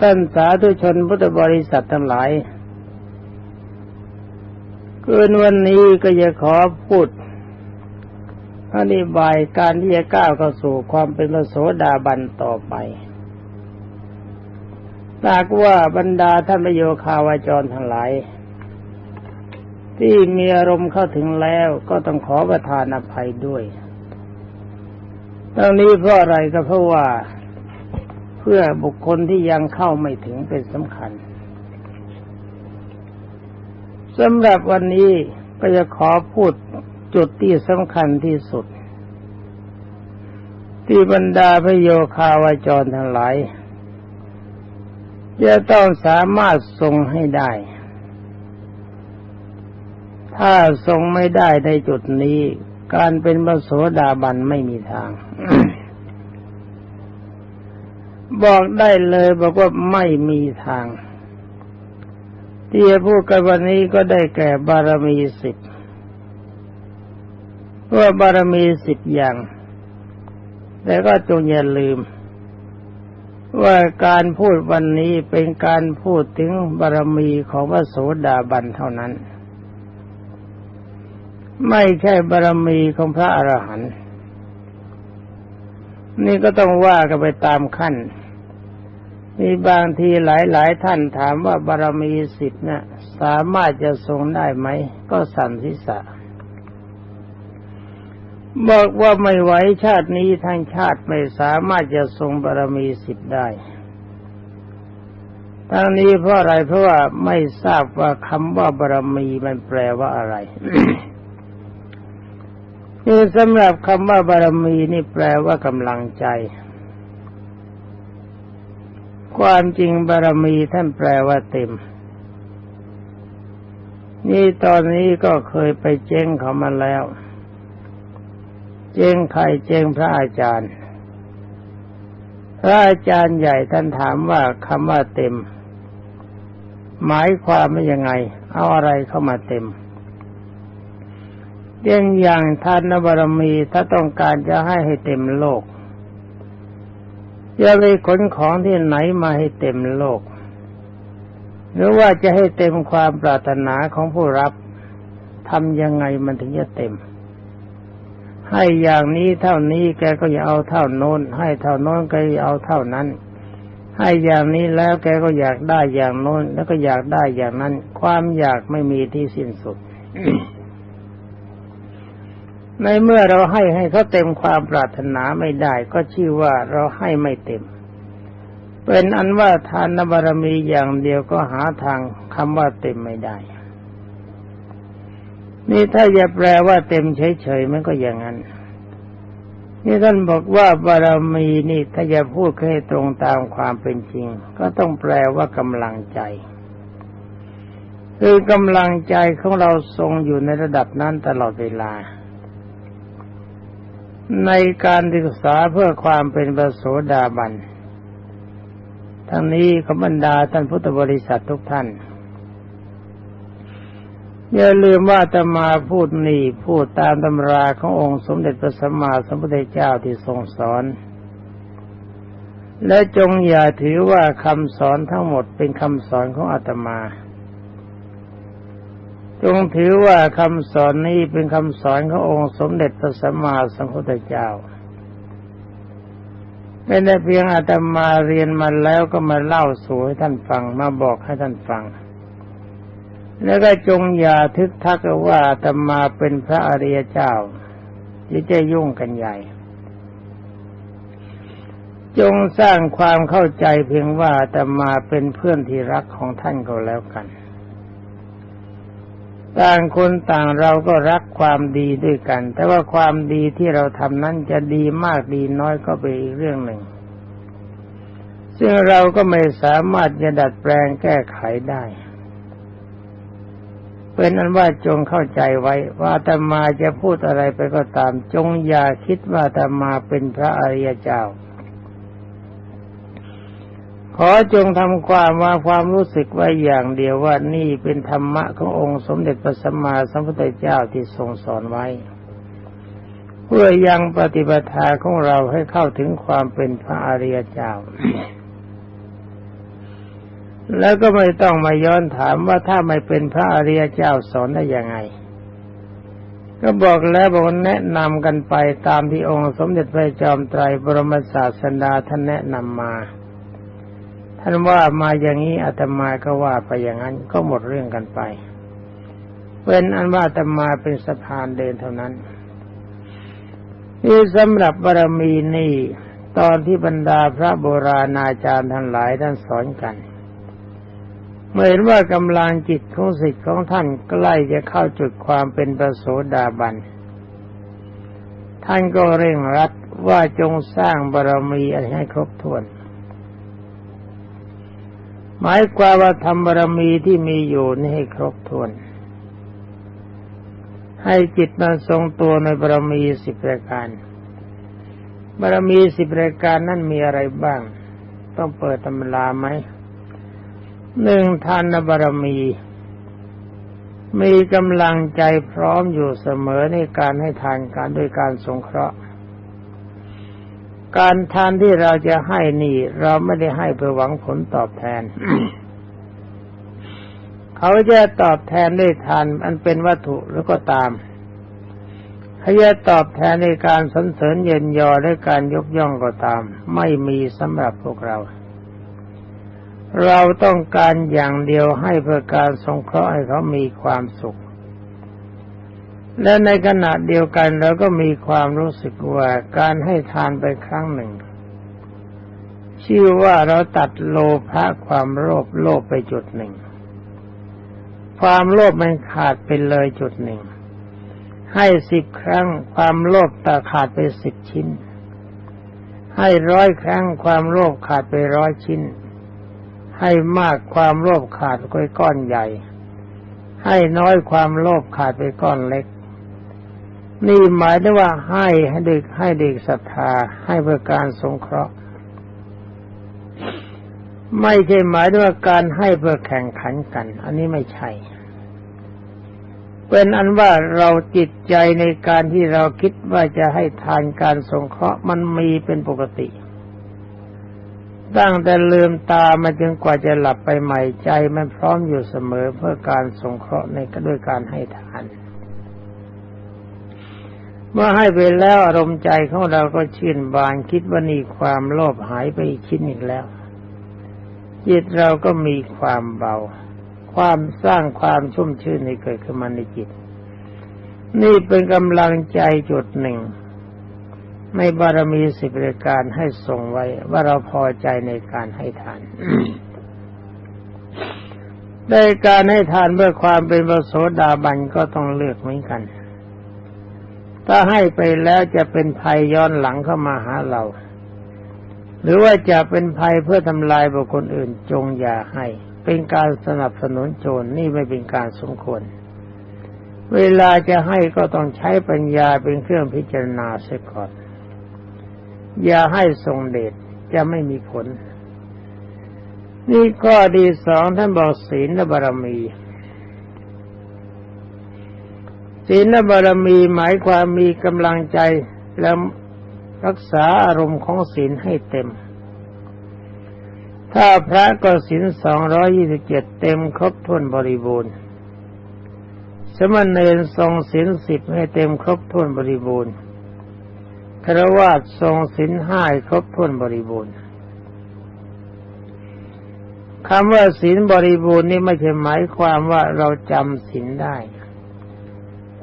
ท่านสาธุชนพุทธบริษัททั้งหลายเกินวันนี้ก็จะขอพูดอธิบายการที่จะก้าวเข้าสู่ความเป็นพระโสดาบันต่อไปตากว่าบรรดาท่านประโยคาวาจรทั้งหลาย ที่มีอารมณ์เข้าถึงแล้วก็ต้องขอประทานอภัยด้วยตรงนี้เพราะอะไรก็เพราะว่า พื่อบุคคลที่ยังเข้าไม่ถึงเป็นสำคัญสำหรับวันนี้ก็จะขอพูดจุดที่สำคัญที่สุด ที่บรรดาพระโยคาวาจรทั้งหลายจะต้องสามารถทรงให้ได้ ถ้าทรงไม่ได้ในจุดนี้ การเป็นพระโสดาบันไม่มีทาง บอกได้เลยบอกว่าไม่มีทาง ที่จะพูดกันวันนี้ก็ได้แก่บารมีสิบว่าบารมีสิบอย่าง แต่ก็จงอย่าลืม ว่าการพูดวันนี้เป็นการพูดถึงบารมีของพระโสดาบันเท่านั้น ไม่ใช่บารมีของพระอรหันต์ นี่ก็ต้องว่ากันไปตามขั้น มีบางทีหลายๆท่านถามว่าบารมีสิบนะ่ะสามารถจะทรงได้ไหม ก็สั่นศีรษะบอกว่าไม่ไหวชาตินี้ทั้งชาติไม่สามารถจะทรงบารมีสิบได้ทั้งนี้เพราะอะไรเพราะว่าไม่ทราบว่าคำว่าบารมีมันแปลว่าอะไร คือสำหรับคำว่าบารมีนี่แปลว่ากำลังใจ ความจริงบารมีท่านแปลว่าเต็ม นี่ตอนนี้ก็เคยไปเจ้งเขามาแล้ว เจ้งใครเจ้งพระอาจารย์ พระอาจารย์ใหญ่ท่านถามว่าคำว่าเต็ม หมายความว่ายังไง เอาอะไรเข้ามาเต็ม เย่งอย่างทานบารมีถ้าต้องการจะให้ให้เต็มโลกจะไปขนของที่ไหนมาให้เต็มโลก หรือว่าจะให้เต็มความปรารถนาของผู้รับทำยังไงมันถึงจะเต็ม ให้อย่างนี้เท่านี้แกก็อย่าเอาเท่าโน้น ให้เท่าโน้นก็อย่าเอาเท่านั้น ให้อย่างนี้แล้วแกก็อยากได้อย่างโน้น แล้วก็อยากได้อย่างนั้น ความอยากไม่มีที่สิ้นสุด ในเมื่อเราให้ให้เขาเต็มความปรารถนาไม่ได้ ก็ชื่อว่าเราให้ไม่เต็ม เป็นอันว่าทานบารมีอย่างเดียวก็หาทางคำว่าเต็มไม่ได้ นี่ถ้าจะแปลว่าเต็มเฉยๆมันก็อย่างนั้นนี่ท่านบอกว่าบารมีนี่ถ้าจะพูดให้ตรงตามความเป็นจริง ก็ต้องแปลว่ากำลังใจ คือกำลังใจของเราทรงอยู่ในระดับนั้นตลอดเวลา ในการศึกษาเพื่อความเป็นประโสดาบัน ทั้งนี้ขบรรดาท่านพุทธบริษัททุกท่าน อย่าลืมว่าจะมาพูดนี่พูดตามตำราขององค์สมเด็จพระสัมมาสัมพุทธเจ้าที่ทรงสอน และจงอย่าถือว่าคำสอนทั้งหมดเป็นคำสอนของอาตมา จงถือว่าคำสอนนี้เป็นคำสอนขององค์สมเด็จพระสัมมาสัมพุทธเจ้าไม่ได้เพียงอาตมาเรียนมาแล้วก็มาเล่าสู่ให้ท่านฟังมาบอกให้ท่านฟัง แล้วก็จงอย่าทึกทักว่าธรรมาเป็นพระอริยเจ้าที่จะยุ่งกันใหญ่ จงสร้างความเข้าใจเพียงว่าธรรมาเป็นเพื่อนที่รักของท่านก็แล้วกัน ต่างคนต่างเราก็รักความดีด้วยกัน แต่ว่าความดีที่เราทำนั้นจะดีมากดีน้อยก็เป็นอีกเรื่องหนึ่ง ซึ่งเราก็ไม่สามารถจะดัดแปลงแก้ไขได้ เป็นอันว่าจงเข้าใจไว้ว่าธรรมาจะพูดอะไรไปก็ตาม จงอย่าคิดว่าธรรมาเป็นพระอริยเจ้า ขอจงทำความว่าความรู้สึกไว้อย่างเดียวว่านี่เป็นธรรมะขององค์สมเด็จพระสัมมาสัมพุทธเจ้าที่ทรงสอนไว้ เพื่อยังปฏิบัติของเราให้เข้าถึงความเป็นพระอริยเจ้า แล้วก็ไม่ต้องมาย้อนถามว่าถ้าไม่เป็นพระอริยเจ้าสอนได้ยังไง ก็บอกแล้วบอกแนะนำกันไปตามที่องค์สมเด็จพระจอมไตรบรมศาสดาท่านแนะนำมา ท่านว่ามาอย่างนี้อาตมาก็ว่าไปอย่างนั้นก็หมดเรื่องกันไปเป็นอันว่าอาตมาเป็นสะพานเดินเท่านั้นนี่สำหรับบารมีนี่ตอนที่บรรดาพระโบราณอาจารย์ทั้งหลายท่านสอนกัน เมื่อเห็นว่ากำลังจิตของสิทธิ์ของท่านใกล้จะเข้าจุดความเป็นประโสดาบัน ท่านก็เร่งรัดว่าจงสร้างบารมีให้ครบถ้วน หมายความว่าทำบารมีที่มีอยู่นี่ให้ครบถ้วน ให้จิตมันทรงตัวในบารมีสิบประการบารมีสิบประการนั่นมีอะไรบ้าง ต้องเปิดตำราไหมหนึ่งทานบารมี มีกำลังใจพร้อมอยู่เสมอในการให้ทานการด้วยการสงเคราะห์ การทานที่เราจะให้นี่ เราไม่ได้ให้เพื่อหวังผลตอบแทน เขาจะตอบแทนด้วยทานอันเป็นวัตถุหรือก็ตามเขาจะตอบแทนในการสรรเสริญเย็นยอและการยกย่องก็ตาม ไม่มีสำหรับพวกเรา เราต้องการอย่างเดียวให้เพื่อการสงเคราะห์ให้เขามีความสุข และในขณะเดียวกันเราก็มีความรู้สึกว่าการให้ทานไปครั้งหนึ่ง ชื่อว่าเราตัดโลภะความโลภโลภไปจุดหนึ่ง ความโลภมันขาดไปเลยจุดหนึ่ง ให้สิบครั้งความโลภตาขาดไปสิบชิ้น ให้ร้อยครั้งความโลภขาดไปร้อยชิ้น ให้มากความโลภขาดไปก้อนใหญ่ ให้น้อยความโลภขาดไปก้อนเล็ก นี่หมายถึงว่าให้ให้เด็กให้เด็กศรัทธาให้เพื่อการสงเคราะห์ ไม่ใช่หมายถึงว่าการให้เพื่อแข่งขันกัน อันนี้ไม่ใช่ เป็นอันว่าเราจิตใจในการที่เราคิดว่าจะให้ทานการสงเคราะห์มันมีเป็นปกติตั้งแต่ลืมตามาจนกว่าจะหลับไปใหม่ใจมันพร้อมอยู่เสมอเพื่อการสงเคราะห์ในด้วยการให้ทาน เมื่อให้ไปแล้วอารมณ์ใจของเราก็ชื่นบานคิดว่านี่ความโลภหายไปอีกชิ้นอีกแล้ว จิตเราก็มีความเบา ความสร้างความชุ่มชื่นให้เกิดขึ้นมาในจิต นี่เป็นกำลังใจจุดหนึ่งในบารมีสิบรายการให้ส่งไว้ว่าเราพอใจในการให้ทานได้การให้ทานเพื่อความเป็นประโสดาบันก็ต้องเลือกเหมือนกัน ถ้าให้ไปแล้วจะเป็นภัยย้อนหลังเข้ามาหาเรา หรือว่าจะเป็นภัยเพื่อทำลายบุคคลอื่นจงอย่าให้ เป็นการสนับสนุนโจรนี่ไม่เป็นการสมควร เวลาจะให้ก็ต้องใช้ปัญญาเป็นเครื่องพิจารณาเสียก่อน อย่าให้ทรงเดชจะไม่มีผล นี่ข้อดีสองท่านบอกศีลและบารมี ศีลและบารมีหมายความมีกำลังใจแล้วรักษาอารมณ์ของศีลให้เต็ม ถ้าพระก็ศีลสองร้อยี่สิบเจ็ดเต็มครบถ้วนบริบูรณ์ สมณเณรทรงศีลสิบให้เต็มครบถ้วนบริบูรณ์ครวาสทรงศีลห้าครบถ้วนบริบูรณ์คำว่าศีลบริบูรณ์นี่ไม่ใช่หมายความว่าเราจำศีลได้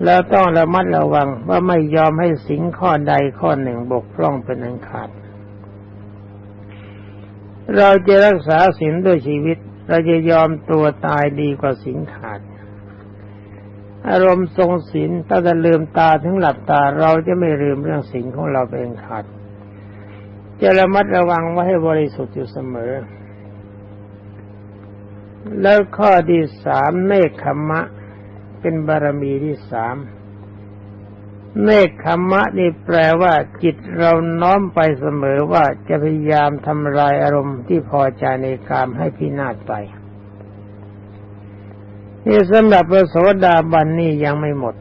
แล้วต้องระมัดระวังว่าไม่ยอมให้สิ่งข้อใดข้อหนึ่งบกพร่องเป็นอันขาด เราจะรักษาศีลด้วยชีวิต เราจะยอมตัวตายดีกว่าศีลขาด อารมณ์ทรงศีลตั้งแต่ลืมตาถึงหลับตาเราจะไม่ลืมเรื่องศีลของเราเป็นขาด จะระมัดระวังไว้ให้บริสุทธิ์อยู่เสมอ แล้วข้อที่สามเนคขมะ เป็นบารมีที่สามเนคขมะนี่แปลว่าจิตเราน้อมไปเสมอว่าจะพยายามทำลายอารมณ์ที่พอใจในกามให้พินาศไปนี่สำหรับพระโสดาบันนี่ยังไม่หมด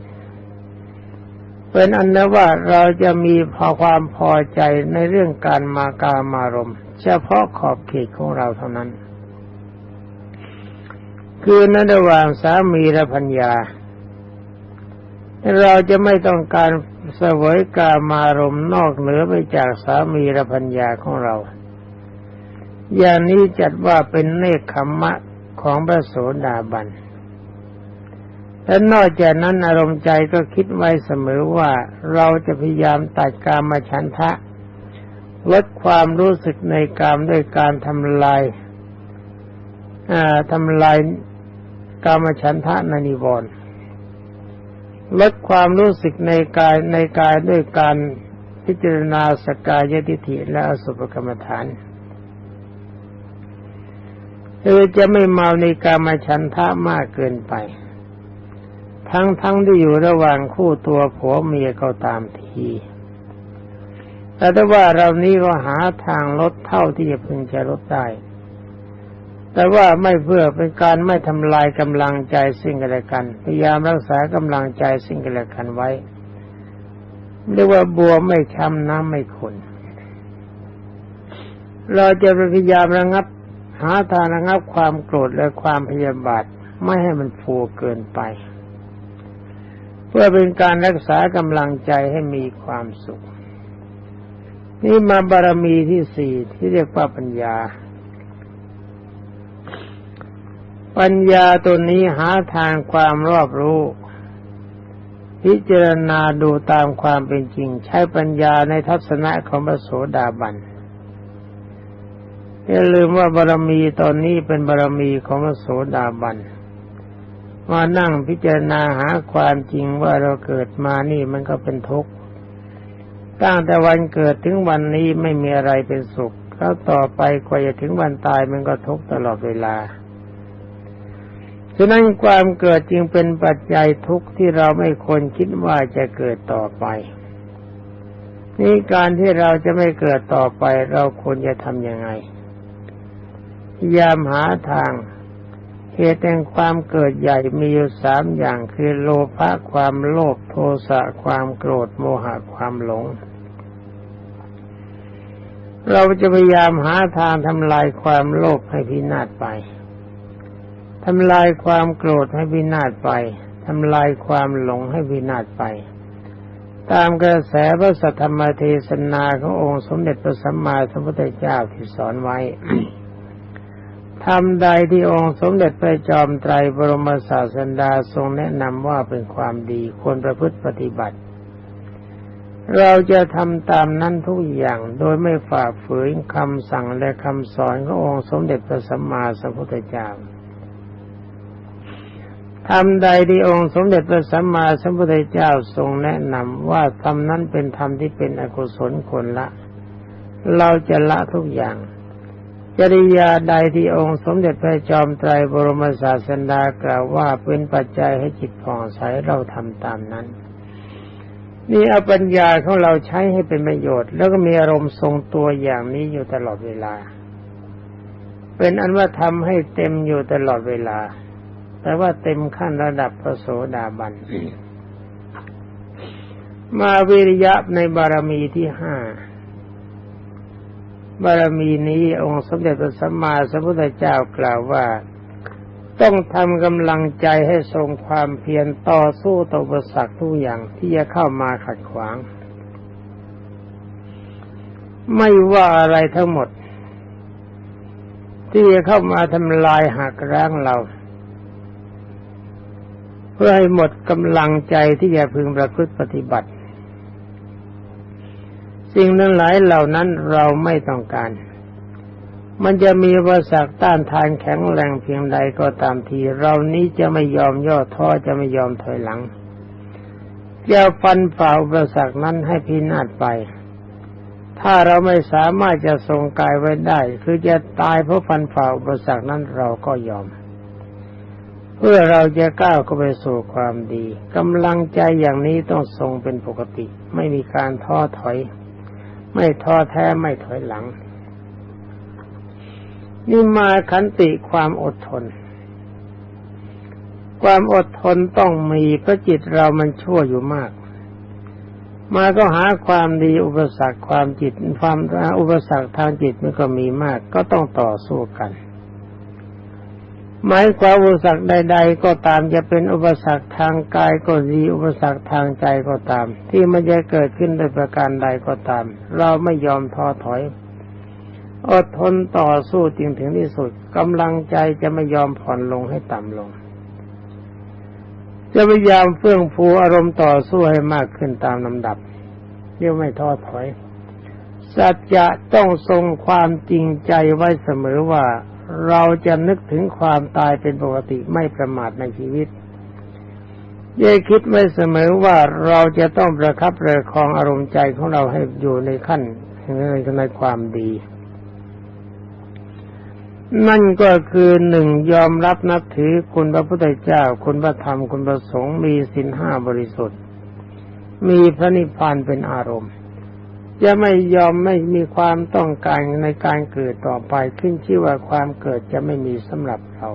เป็นอันนว่าเราจะมีพอความพอใจในเรื่องการมากามารมณ์ เฉพาะขอบเขตของเราเท่านั้น คือในระหว่างสามีและพัญญา เราจะไม่ต้องการเสวยกามารมณ์นอกเหนือไปจากสามีและพัญญาของเรา อย่างนี้จัดว่าเป็นเนคขมมะของพระโสดาบันและนอกจากนั้นอารมณ์ใจก็คิดไว้เสมอว่าเราจะพยายามตัดกามมาชันทะลดความรู้สึกในกามด้วยการทำลายทำลาย กามฉันทะในนิวรณ์ลดความรู้สึกในกายในกายด้วยการพิจารณาสกายทิฏฐิและอสุภกรรมฐานคือจะไม่เมาในกามฉันทะมากเกินไป ทั้งทั้งที่อยู่ระหว่างคู่ตัวผัวเมียก็ตามทีแต่ถ้าว่าเรานี้ก็หาทางลดเท่าที่จะพึงจะลดได้ แต่ว่าไม่เพื่อเป็นการไม่ทำลายกำลังใจสิ่งกันและกัน พยายามรักษากำลังใจสิ่งกันและกันไว้ เรียกว่าบัวไม่ช้ำน้ำไม่ขุนเราจะพยายามระงับ หาทางระงับความโกรธและความพยาบาทไม่ให้มันฟูเกินไป เพื่อเป็นการรักษากำลังใจให้มีความสุข นี่มาบารมีที่สี่ที่เรียกว่าปัญญา ปัญญาตัวนี้หาทางความรอบรู้ พิจารณาดูตามความเป็นจริง ใช้ปัญญาในทัศนะของพระโสดาบันอย่าลืมว่าบารมีตอนนี้เป็นบารมีของพระโสดาบันมานั่งพิจารณาหาความจริงว่าเราเกิดมานี่มันก็เป็นทุกข์ตั้งแต่วันเกิดถึงวันนี้ไม่มีอะไรเป็นสุข แล้วต่อไปกว่าจะถึงวันตายมันก็ทุกข์ตลอดเวลา ฉะนั้นความเกิดจึงเป็นปัจจัยทุกข์ที่เราไม่ควรคิดว่าจะเกิดต่อไป นี่การที่เราจะไม่เกิดต่อไป เราควรจะทำยังไงพยายามหาทางเหตุแห่งความเกิดใหญ่มีอยู่สามอย่างคือโลภะความโลภโทสะความโกรธโมหะความหลง เราจะพยายามหาทางทำลายความโลภให้พินาศไป ทำลายความโกรธให้วินาศไปทำลายความหลงให้วินาศไป ตามกระแสพระสัทธรรมเทศนาขององค์สมเด็จพระสัมมาสัมพุทธเจ้าที่สอนไว้ทำใดที่องค์สมเด็จพระจอมไตรบรมศาสดาทรงแนะนำว่าเป็นความดีควรประพฤติปฏิบัติ เราจะทำตามนั้นทุกอย่างโดยไม่ฝ่าฝืนคำสั่งและคำสอนขององค์สมเด็จพระสัมมาสัมพุทธเจ้า ทำใดที่องค์สมเด็จพระสัมมาสัมพุทธเจ้าทรงแนะนำว่าธรรมนั้นเป็นธรรมที่เป็นอกุศลคนละ เราจะละทุกอย่าง จริยาใดที่องค์สมเด็จพระจอมไตรบรมศาสดากล่าวว่าเป็นปัจจัยให้จิตผ่องใสเราทำตามนั้นนี่เอาปัญญาของเราใช้ให้เป็นประโยชน์ แล้วก็มีอารมณ์ทรงตัวอย่างนี้อยู่ตลอดเวลา เป็นอันว่าทำให้เต็มอยู่ตลอดเวลา แต่ว่าเต็มขั้นระดับพระโสดาบัน มาวิริยะในบารมีที่ห้าบารมีนี้องค์สมเด็จพระสัมมาสัมพุทธเจ้ากล่าวว่าต้องทำกำลังใจให้ทรงความเพียรต่อสู้ต่ออุปสรรคทุกอย่างที่จะเข้ามาขัดขวาง ไม่ว่าอะไรทั้งหมด ที่จะเข้ามาทำลายหักร้างเราเพื่อให้หมดกำลังใจที่จะพึงประพฤติปฏิบัติ สิ่งนั้นหลายเหล่านั้นเราไม่ต้องการ มันจะมีวสรรคต้านทานแข็งแรงเพียงใดก็ตามที เรานี้จะไม่ยอมย่อท้อจะไม่ยอมถอยหลังจะฟันฝ่าอุปสรรคนั้นให้พินาศไป ถ้าเราไม่สามารถจะทรงกายไว้ได้ คือจะตายเพราะฟันฝ่าอุปสรรคนั้นเราก็ยอม พื่อเราจะก้าวเข้าไปสู่ความดีกำลังใจอย่างนี้ต้องทรงเป็นปกติ ไม่มีการท้อถอย ไม่ท้อแท้ไม่ถอยหลัง นี่มาขันติความอดทน ความอดทนต้องมีเพราะจิตเรามันชั่วอยู่มาก มาก็หาความดีอุปสรรคความจิตความอุปสรรคทางจิตมันก็มีมาก ก็ต้องต่อสู้กัน หมายความอุปสรรคใด ๆ ก็ตามจะเป็นอุปสรรคทางกายก็ดีอุปสรรคทางใจก็ตาม ที่มันจะเกิดขึ้นโดยประการใดก็ตาม เราไม่ยอมท้อถอย อดทนต่อสู้จริงถึงที่สุดกำลังใจจะไม่ยอมผ่อนลงให้ต่ำลง จะพยายามเฟื่องฟูอารมณ์ต่อสู้ให้มากขึ้นตามลำดับเรียกไม่ท้อถอยสัจจะต้องทรงความจริงใจไว้เสมอว่า เราจะนึกถึงความตายเป็นปกติไม่ประมาทในชีวิตย่คิดไว้เสมอว่าเราจะต้องประคับประคองอารมณ์ใจของเราให้อยู่ในขั้นในในความดี นั่นก็คือหนึ่งยอมรับนับถือคุณพระพุทธเจ้า คุณพระธรรมคุณพระสงฆ์มีสินห้าบริสุทธิ์ มีพระนิพพานเป็นอารมณ์ จะไม่ยอมไม่มีความต้องการในการเกิดต่อไปขึ้นชื่อว่าความเกิดจะไม่มีสำหรับเรา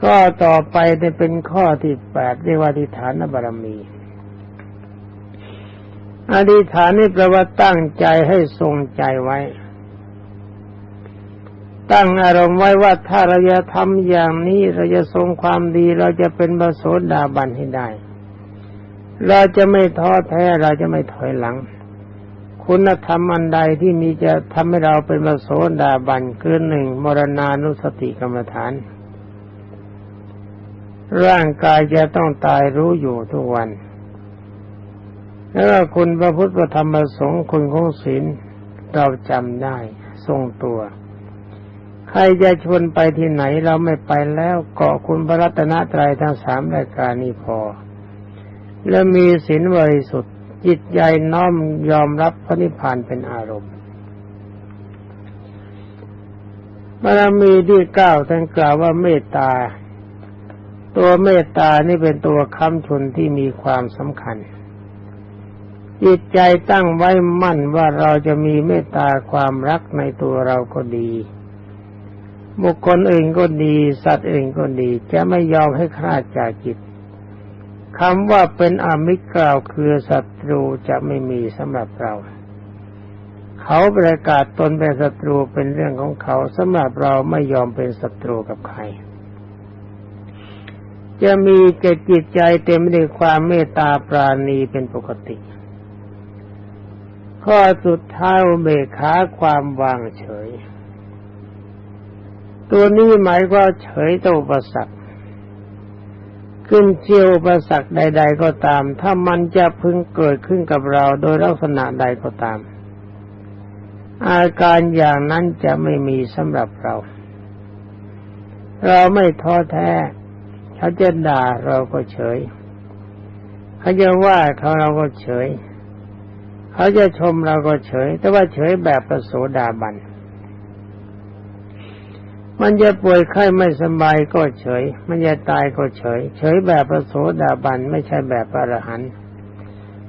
ข้อต่อไปจะเป็นข้อที่แปดเรียกว่าอธิฐานบารมี อธิฐานนี่แปลว่าตั้งใจให้ทรงใจไว้ ตั้งอารมณ์ไว้ว่าถ้าเราจะทำอย่างนี้เราจะทรงความดีเราจะเป็นบโสดาบันให้ได้ เราจะไม่ท้อแท้เราจะไม่ถอยหลัง คุณธรรมอันใดที่มีจะทำให้เราเป็นมโสดาบันคือหนึ่งมรณานุสติกรรมฐาน ร่างกายจะต้องตายรู้อยู่ทุกวัน แล้วคุณพระพุทธธรรมประสงค์คุณของศีลเราจำได้ทรงตัว ใครจะชวนไปที่ไหนเราไม่ไปแล้วเกาะคุณพระรัตนตรัยทั้งสามรายการนี้พอ และมีศีลบริสุทธิ์ จิตใจน้อมยอมรับพระนิพพานเป็นอารมณ์บารมีที่เก้าท่านกล่าวว่าเมตตา ตัวเมตตานี่เป็นตัวค้ำชนที่มีความสำคัญ จิตใจตั้งไว้มั่นว่าเราจะมีเมตตาความรักในตัวเราก็ดี บุคคลอื่นก็ดี สัตว์อื่นก็ดี จะไม่ยอมให้คลาดจากจิต คำว่าเป็นอมิตรกล่าวคือศัตรูจะไม่มีสำหรับเรา เขาประกาศตนเป็นศัตรูเป็นเรื่องของเขาสำหรับเราไม่ยอมเป็นศัตรูกับใคร จะมีเกจิตใจเต็มไปด้วยความเมตตาปราณีเป็นปกติ ข้อสุดท้ายเบขาความวางเฉย ตัวนี้หมายว่าเฉยต่ออุปสรรค ขึ้นเชี่ยวประสักใด ๆ ก็ตาม ถ้ามันจะพึงเกิดขึ้นกับเราโดยลักษณะใดก็ตาม อาการอย่างนั้นจะไม่มีสำหรับเรา เราไม่ท้อแท้ เขาจะด่าเราก็เฉย เขาจะว่าเขาเราก็เฉย เขาจะชมเราก็เฉย แต่ว่าเฉยแบบประโสดาบัน มันจะป่วยไข้ไม่สบายก็เฉย มันจะตายก็เฉย เฉยแบบพระโสดาบันไม่ใช่แบบพระอรหันต์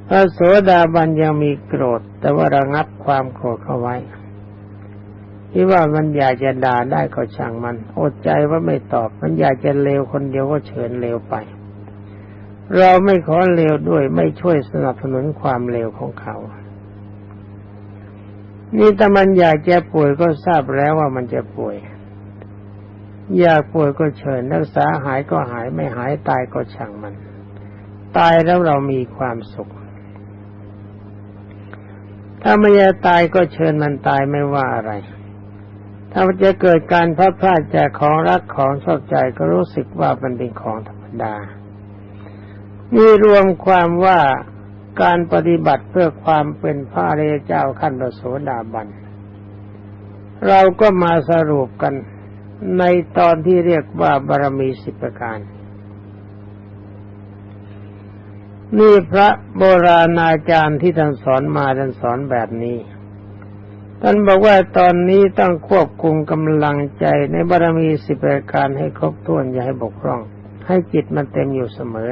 พระโสดาบันยังมีโกรธ แต่ว่าระงับความโกรธเข้าไว้ ที่ว่ามันอยากจะด่าได้ก็ช่างมัน อดใจว่าไม่ตอบ มันอยากจะเลวคนเดียวก็เชิญเลวไป เราไม่ขอเลวด้วยไม่ช่วยสนับสนุนความเลวของเขา นี่แต่มันอยากจะป่วยก็ทราบแล้วว่ามันจะป่วย อยากป่วยก็เชิญรักษาหายก็หายไม่หายตายก็ช่างมัน ตายแล้วเรามีความสุข ถ้าไม่จะตายก็เชิญมันตายไม่ว่าอะไร ถ้าจะเกิดการพลาดพลาดจากของรักของชอบใจก็รู้สึกว่ามันเป็นของธรรมดานี่รวมความว่าการปฏิบัติเพื่อความเป็นพระเรเจ้าขั้นประโสดาบัน เราก็มาสรุปกัน ในตอนที่เรียกว่าบารมีสิบประการ นี่พระโบราณอาจารย์ที่ท่านสอนมาท่านสอนแบบนี้ท่านบอกว่าตอนนี้ต้องควบคุมกำลังใจในบารมีสิบประการให้ครบถ้วนอย่าให้บกพร่อง ให้จิตมันเต็มอยู่เสมอ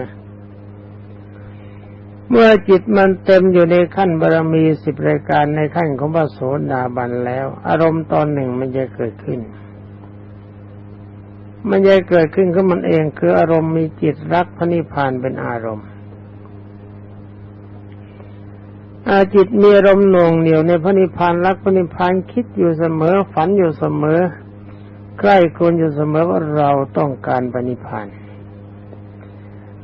เมื่อจิตมันเต็มอยู่ในขั้นบารมีสิบรายการในขั้นของพระโสดาบันแล้ว อารมณ์ตอนหนึ่งมันจะเกิดขึ้น มันจะเกิดขึ้นกับมันเองคืออารมณ์มีจิตรักพระนิพพานเป็นอารมณ์อาจิตมีอารมณ์หน่วงเหนียวในพระนิพพานรักพระนิพพานคิดอยู่เสมอฝันอยู่เสมอ ใกล้คุณอยู่เสมอว่าเราต้องการปณิพาน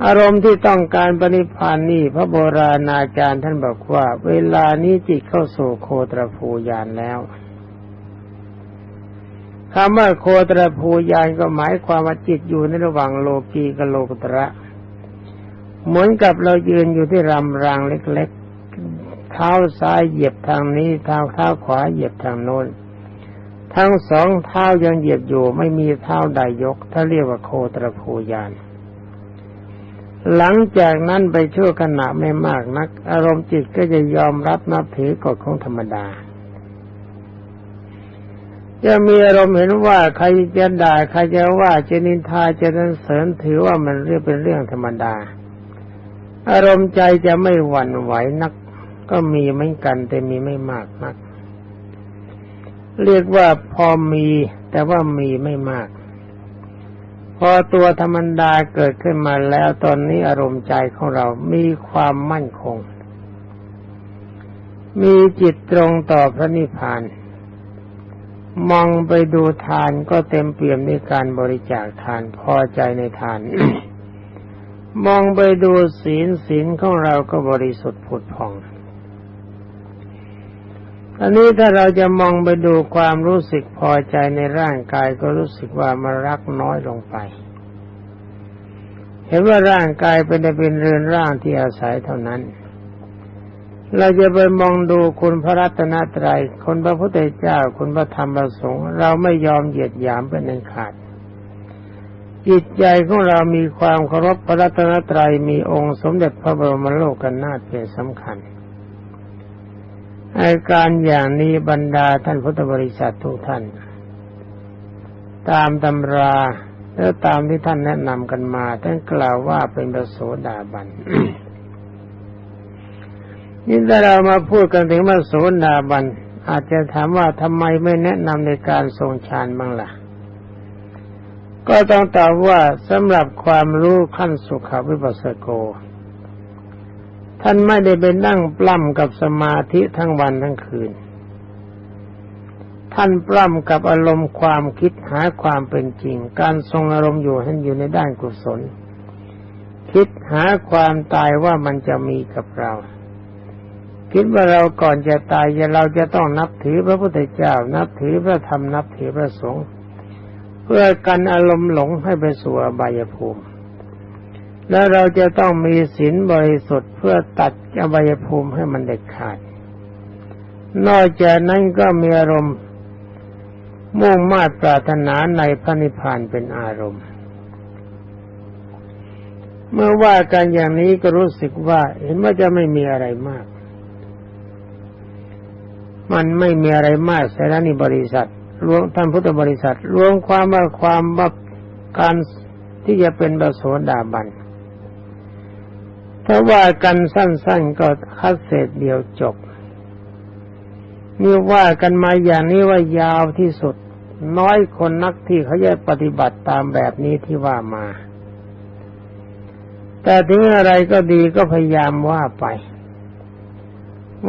อารมณ์ที่ต้องการปณิพานนี่พระโบราณอาจารย์ท่านบอกว่า เวลานี้จิตเข้าสู่โคตรภูยานแล้ว คำว่าโคตรภูยานก็หมายความว่าจิตอยู่ในระหว่างโลกีกับโลกุตระ เหมือนกับเรายืนอยู่ที่รำรางเล็กๆ เท้าซ้ายเหยียบทางนี้เท้าเท้าขวาเหยียบทางโน้น ทั้งสองเท้ายังเหยียบอยู่ไม่มีเท้าใดยก ถ้าเรียกว่าโคตรภูยานหลังจากนั้นไปชั่วขณะไม่มากนัก อารมณ์จิตก็จะยอมรับนับถือกฎของธรรมดา จะมีอารมณ์เห็นว่าใครจะด่าใครจะว่าจะนินทาจะนันเสริญถือว่ามันเรื่องเป็นเรื่องธรรมดา อารมณ์ใจจะไม่หวั่นไหวนัก ก็มีเหมือนกันแต่มีไม่มากนัก เรียกว่าพอมีแต่ว่ามีไม่มาก พอตัวธรรมดาเกิดขึ้นมาแล้วตอนนี้อารมณ์ใจของเรามีความมั่นคง มีจิตตรงต่อพระนิพพาน มองไปดูทานก็เต็มเปี่ยมในการบริจาคทานพอใจในทาน มองไปดูศีลศีลของเราก็บริสุทธิ์ผุดผ่องอันนี้ถ้าเราจะมองไปดูความรู้สึกพอใจในร่างกายก็รู้สึกว่ามันรักน้อยลงไป เห็นว่าร่างกายเป็นแต่เป็นเรือนร่างที่อาศัยเท่านั้น เราจะไปมองดูคุณพระรัตนตรัยคุณพระพุทธเจ้าคุณพระธรรมประสงค์เราไม่ยอมเหยียดหยามเป็นอันขาด จิตใจของเรามีความเคารพพระรัตนตรัยมีองค์สมเด็จพระบรมโลกนาถเป็นสำคัญอาการอย่างนี้บรรดาท่านพุทธบริษัททุกท่าน ตามตำราและตามที่ท่านแนะนำกันมาท่านกล่าวว่าเป็นประโสดาบัน นี่ถ้าเรามาพูดกันถึงมาโสดาบัน อาจจะถามว่าทำไมไม่แนะนำในการทรงฌานบ้างละ่ะ ก็ต้องตอบว่าสำหรับความรู้ขั้นสุขวิปัสสโก ท่านไม่ได้ไปนั่งปล้ำกับสมาธิทั้งวันทั้งคืน ท่านปล้ำกับอารมณ์ความคิดหาความเป็นจริง การทรงอารมณ์อยู่ท่านอยู่ในด้านกุศล คิดหาความตายว่ามันจะมีกับเรา คิดว่าเราก่อนจะตายเราจะต้องนับถือพระพุทธเจ้า นับถือพระธรรมนับถือพระสงฆ์เพื่อกันอารมณ์หลงให้ไปสู่อบายภูมิ แล้วเราจะต้องมีศีลบริสุทธิ์เพื่อตัดอบายภูมิให้มันเด็ดขาด นอกจากนั้นก็มีอารมณ์มุ่งมาตรปรารถนาในพระนิพพานเป็นอารมณ์ เมื่อว่ากันอย่างนี้ก็รู้สึกว่าเห็นว่าจะไม่มีอะไรมาก มันไม่มีอะไรมากแต่ละนี่บริษัทรวมท่านพุทธบริษัท รวมความว่าความว่าการที่จะเป็นบระโสดาบันถ้าว่ากันสั้นๆก็คัดเศษเดียวจบนี่ว่ากันมาอย่างนี้ว่ายาวที่สุด น้อยคนนักที่เขาจะปฏิบัติตามแบบนี้ที่ว่ามา แต่ถึงอะไรก็ดีก็พยายามว่าไป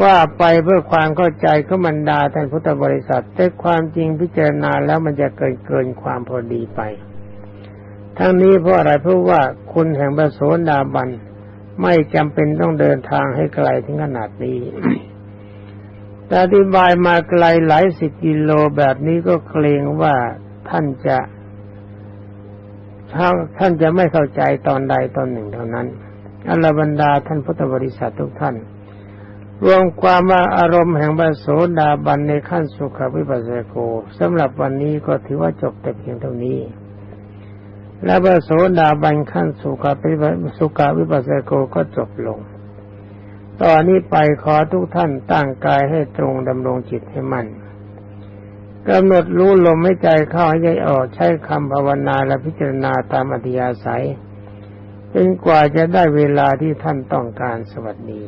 ว่าไปเพื่อความเข้าใจก็บรรดาท่านพุทธบริษัท แต่ความจริงพิจารณาแล้วมันจะเกินเกินความพอดีไป ทั้งนี้เพราะอะไรเพราะว่าคุณแห่งประโสดาบันไม่จำเป็นต้องเดินทางให้ไกลถึงขนาดนี้แต่อธิบายมาไกลหลายสิบกิโลแบบนี้ก็เกรงว่าท่านจะท่านจะไม่เข้าใจตอนใดตอนหนึ่งเท่านั้นอัลบรรดาท่านพุทธบริษัททุกท่าน รวมความว่าอารมณ์แห่งบาโสดาบันในขั้นสุขวิปัสสโกสำหรับวันนี้ก็ถือว่าจบแต่เพียงเท่านี้ และบาโสดาบันขั้นสุขวิปัสุขวิปัสสโกก็จบลงตอนนี้ไปขอทุกท่านตั้งกายให้ตรงดำรงจิตให้มั่นกำหนดรู้ลมให้ใจเข้าให้ใจออกใช้คำภาวนาและพิจารณาตามอัธยาศัยจนกว่าจะได้เวลาที่ท่านต้องการสวัสดี